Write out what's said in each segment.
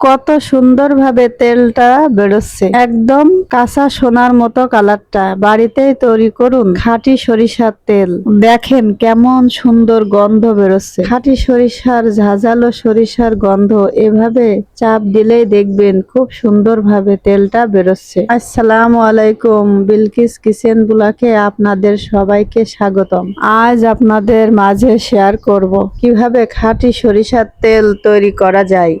কত সুন্দরভাবে তেলটা বেরোচ্ছে। একদম কাঁচা সোনার মতো কালারটা। বাড়িতেই তৈরি করুন খাঁটি সরিষার তেল। দেখেন কেমন সুন্দর গন্ধ বেরোচ্ছে। খাঁটি সরিষার ঝাঁঝালো সরিষার গন্ধ, এভাবে চাপ দিলেই দেখবেন খুব সুন্দরভাবে তেলটা বেরোচ্ছে। আসসালাম আলাইকুম, বিলকিস কিচেন বুলাকে আপনাদের সবাইকে স্বাগতম। আজ আপনাদের মাঝে শেয়ার করব কীভাবে খাঁটি সরিষার তেল তৈরি করা যায়।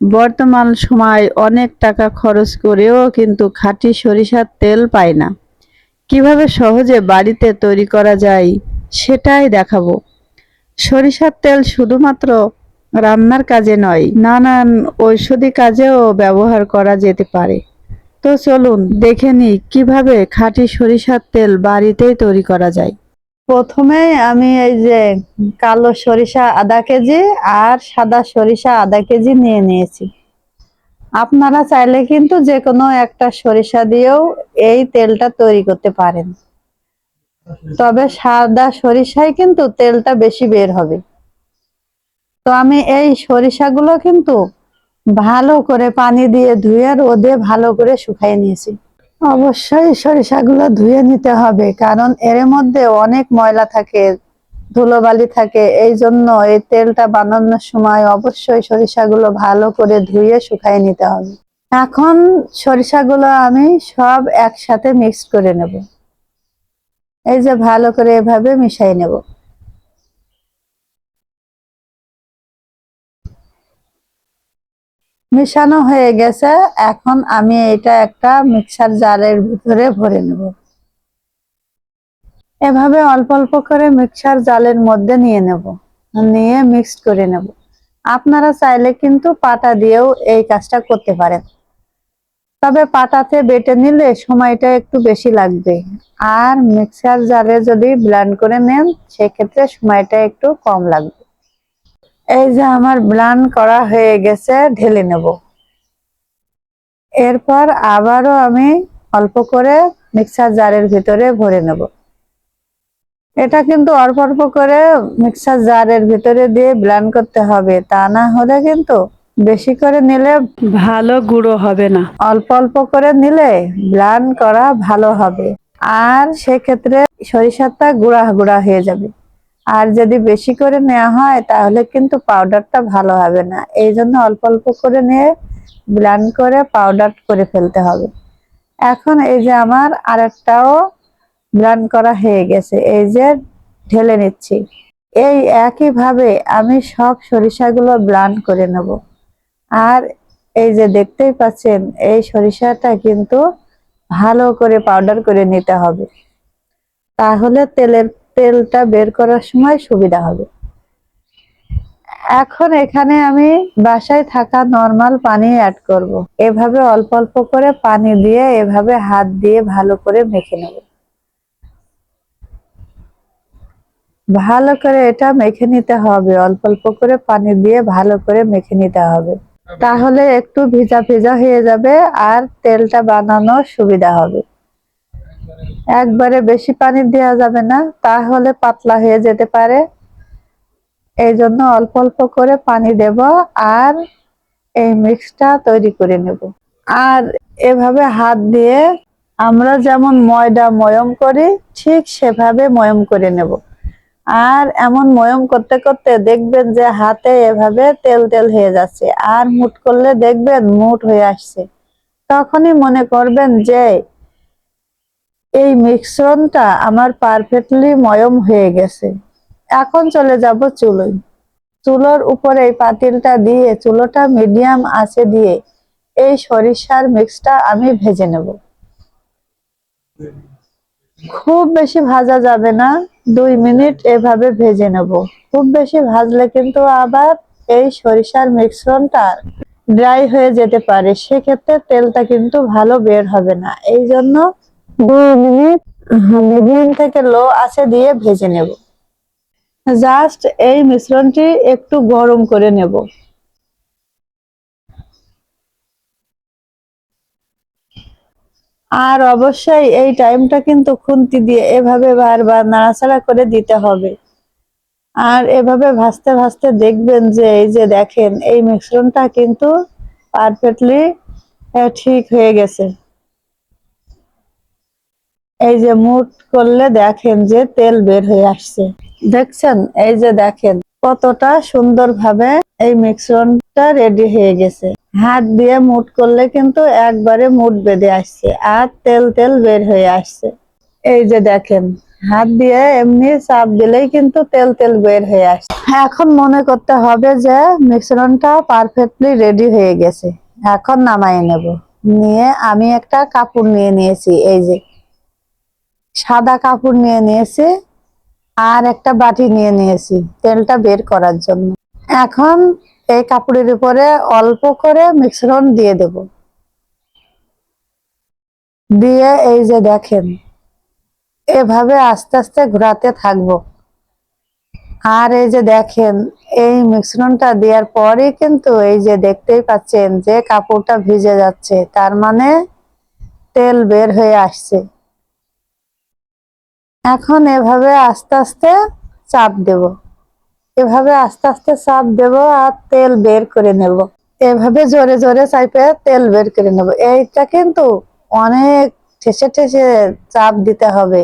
বর্তমান সময় অনেক টাকা খরচ করেও কিন্তু খাঁটি সরিষার তেল পায় না। কীভাবে সহজে বাড়িতে তৈরি করা যায় সেটাই দেখাবো। সরিষার তেল শুধুমাত্র রান্নার কাজে নয়, নানান ঔষধি কাজেও ব্যবহার করা যেতে পারে। তো চলুন দেখে নিই কীভাবে খাঁটি সরিষার তেল বাড়িতেই তৈরি করা যায়। প্রথমে আমি এই যে কালো সরিষা আধা কেজি আর সাদা সরিষা আধা কেজি নিয়ে নিয়েছি। আপনারা চাইলে কিন্তু যে কোনো একটা সরিষা দিয়েও এই তেলটা তৈরি করতে পারেন। তবে সাদা সরিষায় কিন্তু তেলটা বেশি বের হবে। তো আমি এই সরিষাগুলো কিন্তু ভালো করে পানি দিয়ে ধুয়ে রোদে ভালো করে শুকাই নিয়েছি। অবশ্যই সরিষাগুলো ধুয়ে নিতে হবে, কারণ এর মধ্যে অনেক ময়লা থাকে, ধুলোবালি থাকে, এই জন্য এই তেলটা বানানোর সময় অবশ্যই সরিষাগুলো ভালো করে ধুয়ে শুকাই নিতে হবে। এখন সরিষাগুলো আমি সব একসাথে মিক্স করে নেব। এই যে ভালো করে এভাবে মিশাই নেব। মিশানো হয়ে গেছে। এখন আমি এটা একটা মিক্সার জারের ভিতরে ভরে নেব। এভাবে অল্প অল্প করে মিক্সার জালের মধ্যে নিয়ে নেব। নিয়ে মিক্সড করে নেব। আপনারা চাইলে কিন্তু পাটা দিয়েও এই কাজটা করতে পারেন। তবে পাটাতে বেটে নিলে সময়টা একটু বেশি লাগবে। আর মিক্সার জারে যদি ব্লেন্ড করে নেন, সেক্ষেত্রে সময়টা একটু কম লাগবে। এই যে আমার ব্লান করা হয়ে গেছে ঢেলে নেব। এরপর আবারও আমি অল্প করে মিক্সার জারের ভিতরে ভরে নেব। এটা কিন্তু অল্প অল্প করে মিক্সার জারের ভিতরে দিয়ে ব্লান করতে হবে তা না হলে কিন্তু বেশি করে নিলে ভালো গুঁড়ো হবে না। অল্প অল্প করে নিলে ব্লান করা ভালো হবে। আর সেক্ষেত্রে সরিষাটা গুঁড়া গুঁড়া হয়ে যাবে। আর যদি বেশি করে নেওয়া হয়, তাহলে কিন্তু পাউডারটা ভালো হবে না। এই জন্য অল্প অল্প করে নিয়ে ব্লান্ড করে পাউডার করে ফেলতে হবে। এখন এই যে আমার আর একটাও ব্লান্ড করা হয়ে গেছে, এই যে ঢেলে নিচ্ছি। এই একইভাবে আমি সব সরিষাগুলো ব্লান্ড করে নেব। আর এই যে দেখতেই পাচ্ছেন, এই সরিষাটা কিন্তু ভালো করে পাউডার করে নিতে হবে। তাহলে তেলের তেলটা বের করার সময় সুবিধা হবে। এখন এখানে আমি বাসায় থাকা নর্মাল পানি অ্যাড করব। এভাবে অল্প অল্প করে পানি দিয়ে এভাবে হাত দিয়ে ভালো করে মেখে নেব। ভালো করে এটা মেখে নিতে হবে। অল্প অল্প করে পানি দিয়ে ভালো করে মেখে নিতে হবে। তাহলে একটু ভিজা ভিজা হয়ে যাবে আর তেলটা বানানোর সুবিধা হবে। একবারে বেশি পানি দেওয়া যাবে না, তাহলে পাতলা হয়ে যেতে পারে। এই জন্য অল্প অল্প করে পানি দেব আর এই মিক্সটা তৈরি করে নেব। আর এভাবে হাত দিয়ে আমরা যেমন ময়দা ময়ম করি, ঠিক সেভাবে ময়ম করে নেব। আর এমন ময়ম করতে করতে দেখবেন যে হাতে এভাবে তেল তেল হয়ে যাচ্ছে, আর মুট করলে দেখবেন মুট হয়ে আসছে। তখনই মনে করবেন যে এই মিশ্রণটা আমার পারফেক্টলি ময়ম হয়ে গেছে। এখন চলে যাব চুলোয়। চুলোর উপরে এই পাতিলটা দিয়ে, চুলোটা মিডিয়াম আছে দিয়ে এই সরিষার মিক্সটা আমি ভেজে নেব। খুব বেশি ভাজা যাবে না, দুই মিনিট এভাবে ভেজে নেব। খুব বেশি ভাজলে কিন্তু আবার এই সরিষার মিশ্রণটা ড্রাই হয়ে যেতে পারে। সেক্ষেত্রে তেলটা কিন্তু ভালো বের হবে না। এই জন্য দুই মিনিট মিডিয়াম থেকে লো আছে দিয়ে ভেজে নেব। জাস্ট এই মিশ্রণটি একটু গরম করে নেব। আর অবশ্যই এই টাইমটা কিন্তু খুন্তি দিয়ে এভাবে বারবার নাড়াচাড়া করে দিতে হবে। আর এভাবে ভাজতে ভাজতে দেখবেন যে এই যে দেখেন, এই মিশ্রণটা কিন্তু পারফেক্টলি ঠিক হয়ে গেছে। এই যে মুট করলে দেখেন যে তেল বের হয়ে আসছে। দেখছেন? এই যে দেখেন কতটা সুন্দরভাবে এই মিশ্রণটা রেডি হয়ে গেছে। হাত দিয়ে মুট করলে কিন্তু একবারে মুট বেঁধে আসছে আর তেল তেল বের হয়ে আসছে। এই যে দেখেন, হাত দিয়ে এমনি চাপ দিলেই কিন্তু তেল তেল বের হয়ে আসছে। এখন মনে করতে হবে যে মিশ্রণটা পারফেক্টলি রেডি হয়ে গেছে। এখন নামাই নেব। নিয়ে আমি একটা কাপড় নিয়ে নিয়েছি, এই যে সাদা কাপড় নিয়ে নিয়েছি আর একটা বাটি নিয়ে নিয়েছি তেলটা বের করার জন্য। এখন এই কাপড়ের উপরে অল্প করে মিশ্রণ দিয়ে দেব। দিয়ে এই যে দেখেন, এভাবে আস্তে আস্তে ঘোরাতে থাকব। আর এই যে দেখেন, এই মিশ্রণটা দেওয়ার পরে কিন্তু এই যে দেখতেই পাচ্ছেন যে কাপড়টা ভিজে যাচ্ছে, তার মানে তেল বের হয়ে আসছে। এখন এভাবে আস্তে আস্তে চাপ দেব। এভাবে আস্তে আস্তে চাপ দেব আর তেল বের করে নেব। এভাবে জোরে জোরে চাইপে তেল বের করে নেব। এইটা কিন্তু অনেক ঠেসে ঠেসে চাপ দিতে হবে।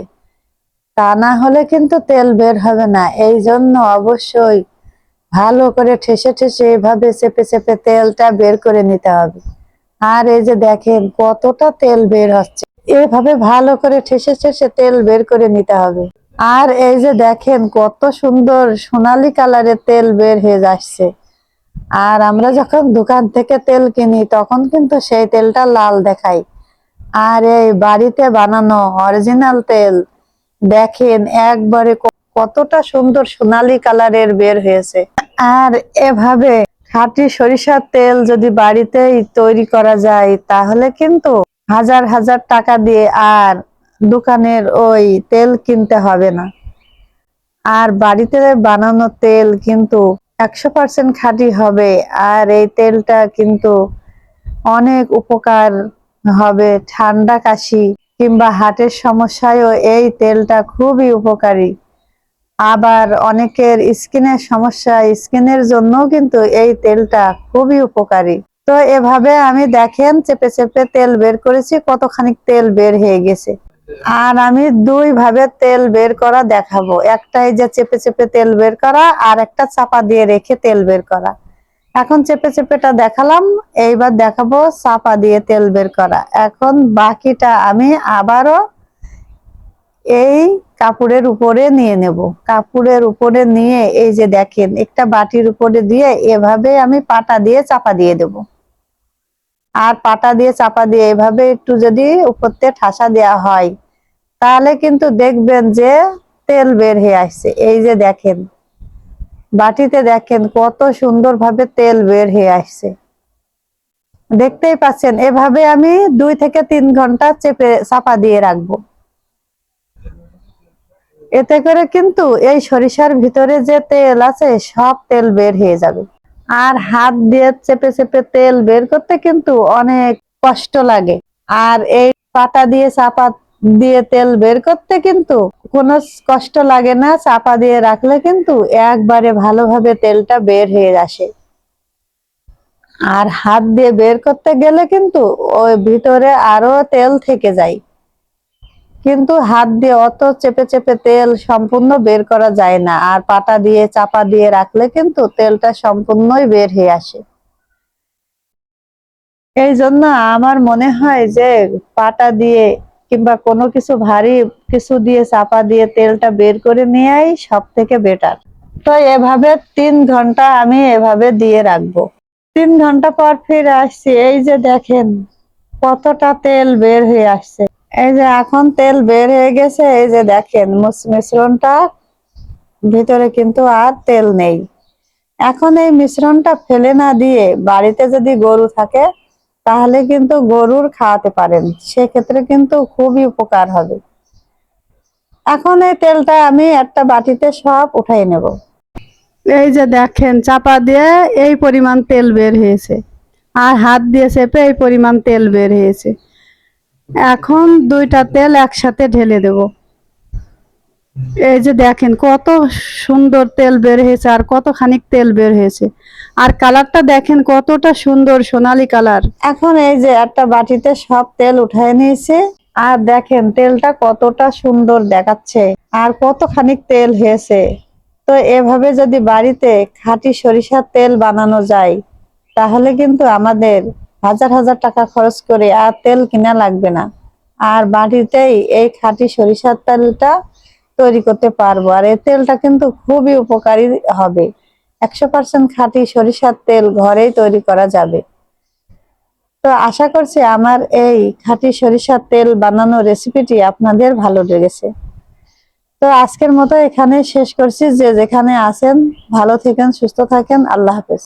তা না হলে কিন্তু তেল বের হবে না। এই জন্য অবশ্যই ভালো করে ঠেসে ঠেসে এভাবে চেপে চেপে তেলটা বের করে নিতে হবে। আর এই যে দেখেন কতটা তেল বের হচ্ছে। এভাবে ভালো করে ঠেসে ঠেসে তেল বের করে নিতে হবে। আর এই যে দেখেন কত সুন্দর সোনালী কালারের তেল বের হয়ে যাচ্ছে। আর আমরা যখন দোকান থেকে তেল কিনি, তখন কিন্তু সেই তেলটা লাল দেখাই আর এই বাড়িতে বানানো অরিজিনাল তেল, দেখেন একবারে কতটা সুন্দর সোনালী কালারের বের হয়েছে। আর এভাবে খাঁটি সরিষার তেল যদি বাড়িতেই তৈরি করা যায়, তাহলে কিন্তু হাজার হাজার টাকা দিয়ে আর দোকানের ওই তেল কিনতে হবে না। আর বাড়িতে বানানো তেল কিন্তু একশো পার্সেন্ট খাঁটি হবে আর এই তেলটা কিন্তু অনেক উপকার হবে ঠান্ডা কাশি কিংবা হার্টের সমস্যায়ও এই তেলটা খুবই উপকারী। আবার অনেকের স্কিনের সমস্যা, স্কিনের জন্য কিন্তু এই তেলটা খুবই উপকারী। তো এভাবে আমি দেখেন চেপে চেপে তেল বের করেছি কতখানি তেল বের হয়ে গেছে। আর আমি দুই ভাবে তেল বের করা দেখাবো। একটাই যে চেপে চেপে তেল বের করা, আর একটা চাপা দিয়ে রেখে তেল বের করা। এখন চেপে চেপেটা দেখালাম, এইবার দেখাবো চাপা দিয়ে তেল বের করা। এখন বাকিটা আমি আবারও এই কাপড়ের উপরে নিয়ে নেব। কাপড়ের উপরে নিয়ে এই যে দেখেন, একটা বাটির উপরে দিয়ে এভাবে আমি পাটা দিয়ে চাপা দিয়ে দেব। আর পাটা দিয়ে, চাপা দিয়ে এভাবে একটু যদি উপর উপরতে ঠাসা দেওয়া হয়, তাহলে কিন্তু দেখবেন যে তেল বের হয়ে আসছে। এই যে দেখেন, বাটিতে দেখেন কত সুন্দরভাবে তেল বের হয়ে আসছে। দেখতেই পাচ্ছেন, এভাবে আমি দুই থেকে তিন ঘণ্টা চেপে, চাপা দিয়ে রাখব। এতে করে কিন্তু এই সরিষার ভিতরে যে তেল আছে, সব তেল বের হয়ে যাবে। আর হাত দিয়ে চেপে চেপে তেল বের করতে কিন্তু অনেক কষ্ট লাগে। আর এই পাতা দিয়ে চাপা দিয়ে তেল বের করতে কিন্তু কোনো কষ্ট লাগে না, চাপা দিয়ে রাখলে কিন্তু একবারে ভালোভাবে তেলটা বের হয়ে আসে। আর হাত দিয়ে বের করতে গেলে কিন্তু ওই ভিতরে আরও তেল থেকে যায়। কিন্তু হাত দিয়ে অত চেপে চেপে তেল সম্পূর্ণ বের করা যায় না। আর পাটা দিয়ে, চাপা দিয়ে রাখলে কিন্তু তেলটা সম্পূর্ণই বের হয়ে আসে। এই জন্য আমার মনে হয় যে পাটা দিয়ে কিংবা কোনো কিছু ভারী কিছু দিয়ে, চাপা দিয়ে তেলটা বের করে নেওয়াই সব থেকে বেটার। তো এভাবে তিন ঘণ্টা আমি এভাবে দিয়ে রাখব। তিন ঘণ্টা পর ফিরে আসছি। এই যে দেখেন কতটা তেল বের হয়ে আসছে। এই যে এখন তেল বের হয়ে গেছে, এই যে দেখেন মিশ্রণটা, ভিতরে কিন্তু আর তেল নেই। এখন এই মিশ্রণটা ফেলে না দিয়ে বাড়িতে যদি গরু থাকে, তাহলে কিন্তু গরুর খাওয়াতে পারেন। সেক্ষেত্রে কিন্তু খুবই উপকার হবে। এখন এই তেলটা আমি একটা বাটিতে সব উঠাই নেব। এই যে দেখেন, চাপা দিয়ে এই পরিমাণ তেল বের হয়েছে। আর হাত দিয়ে চেপে এই পরিমাণ তেল বের হয়েছে। এখন দুইটা তেল একসাথে ঢেলে দেব। এই যে দেখেন কত সুন্দর তেল বের হয়েছে আর কত খানিক তেল বের হয়েছে। আর কালারটা দেখেন কতটা সুন্দর সোনালী কালার। এখন এই যে একটা বাটিতে সব তেল উঠায় নিয়েছে। আর দেখেন তেলটা কতটা সুন্দর দেখাচ্ছে আর কত খানিক তেল হয়েছে। তো এভাবে যদি বাড়িতে খাঁটি সরিষার তেল বানানো যায়, তাহলে কিন্তু আমাদের হাজার হাজার টাকা খরচ করে আর তেল কিনা লাগবে না। আর বাড়িতেই এই খাঁটি সরিষার তেলটা তৈরি করতে পারব। আর এই তেলটা কিন্তু খুবই উপকারী হবে। একশো পার্সেন্ট খাঁটি সরিষার তেল ঘরেই তৈরি করা যাবে। তো আশা করছি আমার এই খাঁটি সরিষার তেল বানানোর রেসিপিটি আপনাদের ভালো লেগেছে। তো আজকের মতো এখানে শেষ করছি। যে যেখানে আছেন, ভালো থাকেন, সুস্থ থাকেন। আল্লাহ হাফেজ।